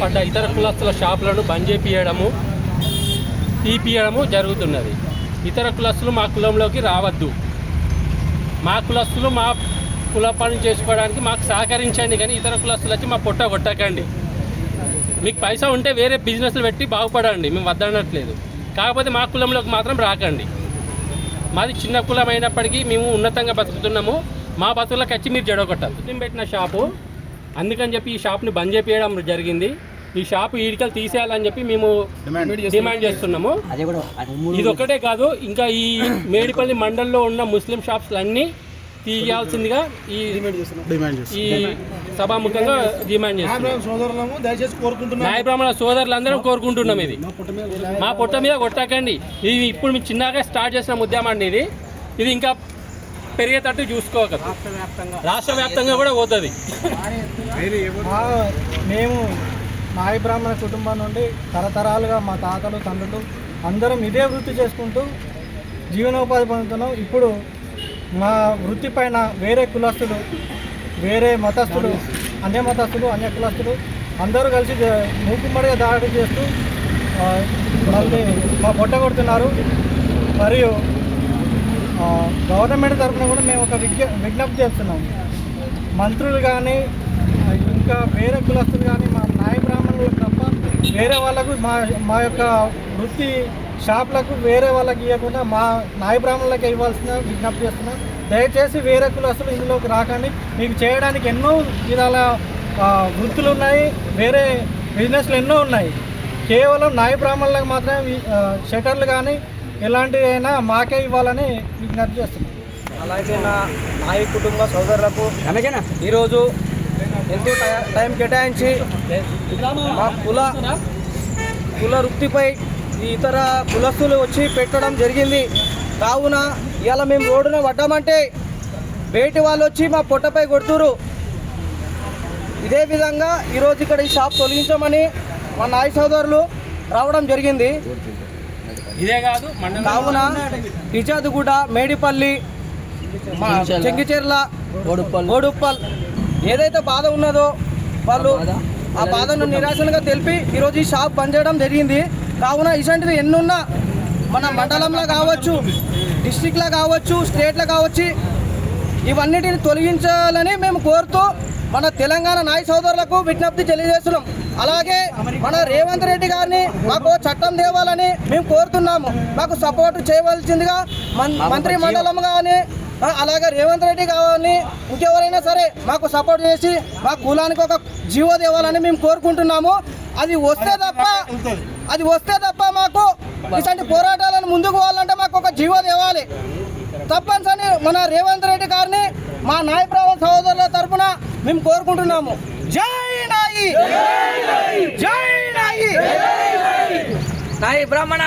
పడ్డ ఇతర కులస్తుల షాపులను బంద్ చేపియడము తీపియడము జరుగుతున్నది. ఇతర కులస్తులు మా కులంలోకి రావద్దు. మా కులస్తులు మా కుల పని చేసుకోవడానికి మాకు సహకరించండి కానీ ఇతర కులస్తులు వచ్చి మా పొట్ట కొట్టకండి. మీకు పైసా ఉంటే వేరే బిజినెస్లు పెట్టి బాగుపడండి మేము వద్దనట్లేదు. కాకపోతే మా కులంలోకి మాత్రం రాకండి. మాది చిన్న కులం అయినప్పటికీ మేము ఉన్నతంగా బతుకుతున్నాము. మా బతుకులకు వచ్చి మీరు జడగొట్టాలి. పెట్టిన షాపు అందుకని చెప్పి ఈ షాప్ని బంద్ చేపించడం జరిగింది. ఈ షాపు ఈడికలు తీసేయాలని చెప్పి మేము డిమాండ్ చేస్తున్నాము. అదే కూడా ఇది ఒకటే కాదు ఇంకా ఈ మేడిపల్లి మండలంలో ఉన్న ముస్లిం షాప్స్ అన్నీ తీయాల్సిందిగా ఈ ఈ సభాముఖంగా డిమాండ్ చేస్తున్నాం. సోదరులము దయచేసి కోరుకుంటున్నాం. న్యాయ బ్రాహ్మణ సోదరులందరం కోరుకుంటున్నాం ఇది. మా పొట్ట మీద కొట్టకండి. ఇది ఇప్పుడు మేము చిన్నగా స్టార్ట్ చేసిన ఉద్యమం అండి ఇది. ఇది ఇంకా పెరిగేటట్టు చూసుకోక రాష్ట్ర వ్యాప్తంగా కూడా పోతుంది. మేము నాయ బ్రాహ్మణ కుటుంబం నుండి తరతరాలుగా మా తాతలు తండ్రులు అందరం ఇదే వృత్తి చేసుకుంటూ జీవనోపాధి పొందుతున్నాం. ఇప్పుడు మా వృత్తి పైన వేరే కులస్తులు వేరే మతస్థులు అన్య మతస్థులు అన్య కులస్తులు అందరూ కలిసి మూకుమ్మడిగా దాడి చేస్తూ మళ్ళీ మా పొట్ట కొడుతున్నారు. మరియు గవర్నమెంట్ తరఫున కూడా మేము ఒక విజ్ఞ విజ్ఞప్తి చేస్తున్నాం. మంత్రులు కానీ ఇంకా వేరే కులస్తులు కానీ మా నాయ బ్రాహ్మణులు తప్ప వేరే వాళ్ళకు మా మా యొక్క వృత్తి షాప్లకు వేరే వాళ్ళకి ఇవ్వకుండా మా నాయ బ్రాహ్మణులకి ఇవ్వాల్సిన విజ్ఞప్తి చేస్తున్నాం. దయచేసి వేరే కులస్తులు ఇందులోకి రాకండి. మీకు చేయడానికి ఎన్నో విధాల వృత్తులు ఉన్నాయి. వేరే బిజినెస్లు ఎన్నో ఉన్నాయి. కేవలం నాయ బ్రాహ్మణులకు మాత్రమే షటర్లు కానీ ఎలాంటివి అయినా మాకే ఇవ్వాలని విజ్ఞప్తి చేస్తున్నాం. అలాగే నా నాయ కుటుంబ సోదరులకు ఈరోజు ఎంతో టై- టైం కేటాయించి మా కుల కుల వృత్తిపై ఇతర కులస్తులు వచ్చి పెట్టడం జరిగింది. కావున ఇవాళ మేము రోడ్డున పడ్డామంటే బయటి వాళ్ళు వచ్చి మా పొట్టపై కొడుతురు. ఇదే విధంగా ఈరోజు ఇక్కడ ఈ షాప్ తొలగించమని మా నాయ సోదరులు రావడం జరిగింది. ఇదే కాదు మండలం కావున ఇచాదుగూడ మేడిపల్లి చెంగిచెర్ల. ఓడుప్పల్ ఏదైతే బాధ ఉన్నదో వాళ్ళు ఆ బాధను నిరాశనగా తెలిపి ఈరోజు ఈ షాప్ బంద్ చేయడం జరిగింది. కావున ఇలాంటివి ఎన్నున్నా మన మండలంలో కావచ్చు డిస్టిక్లో కావచ్చు స్టేట్లో కావచ్చు ఇవన్నిటిని తొలగించాలని మేము కోరుతూ మన తెలంగాణ నాయ సోదరులకు విజ్ఞప్తి తెలియజేస్తున్నాం. అలాగే మన రేవంత్ రెడ్డి గారిని మాకు చట్టం తేవాలని మేము కోరుతున్నాము. మాకు సపోర్ట్ చేయవలసిందిగా మంత్రి మండలం కానీ అలాగే రేవంత్ రెడ్డి కానీ ఇంకెవరైనా సరే మాకు సపోర్ట్ చేసి మా కులానికి ఒక జీవో తేవాలని మేము కోరుకుంటున్నాము. అది వస్తే తప్ప అది వస్తే తప్ప మాకు ఇలాంటి పోరాటాలను ముందుకు పోవాలంటే మాకు ఒక జీవో తేవాలి. తప్పనిసరి మన రేవంత్ రెడ్డి గారిని మా నాయ బ్రాహ్మణ సహోదరుల తరపున మేము కోరుకుంటున్నాము. జై నాయి! జై నాయి! నాయి బ్రాహ్మణ.